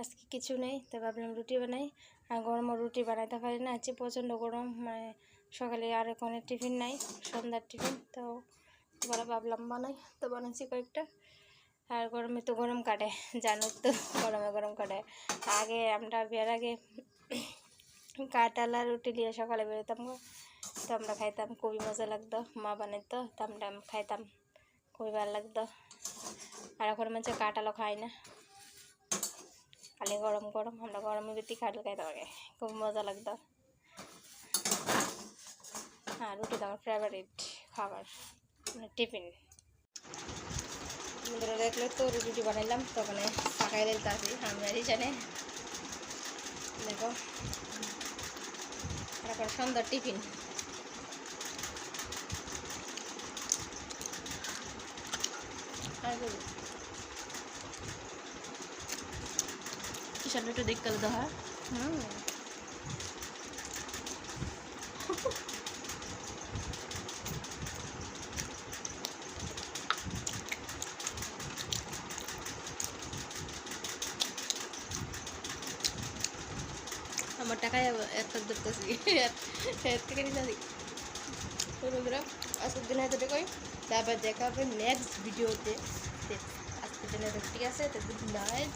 আজকে কিছু নেই, তো ভাবলাম রুটি বানাই। আর গরমও রুটি বানাইতে পারি না, আজকে প্রচণ্ড গরম মানে সকালে আর কোনো টিফিন নাই, সন্ধ্যার টিফিন, তো বলে ভাবলাম বানাই, তো বানাচ্ছি কয়েকটা। আর গরমে তো গরম কাটে জানো তো, গরমে গরম কাটে। আগে আমরা বিয়ের আগে কাটালা রুটি দিয়ে সকালে বেরোতাম। তো আমরা খাইতাম, খুবই মজা লাগতো, মা বানাইতো, তো আমরা খাইতাম, খুবই ভালো লাগতো। আর এখন মানুষ কাটালো খাই না। খালি গরম গরম আমরা গরমে বেশি কাটল খাইতে পারি খুব মজা লাগতো হ্যাঁ রুটি তো আমার ফেভারিট খাবার মানে টিফিন বন্ধুরা দেখলে তো রুটি বানাইলাম, তো ওখানে পাকাই দিতে আসি আমি জানে। দেখো তারপর সুন্দর টিফিন আর সামনে একটু দেখতে হলে হয়? হুম। আমার টাকায় এত ধরতেছি। এর থেকে নিতে দিই তো বন্ধুরা আজকের দিনে এতটুকুই। তারপর দেখা হবে নেক্সট ভিডিওতে আজকের দিনে ঠিক আছে? তো গুড নাইট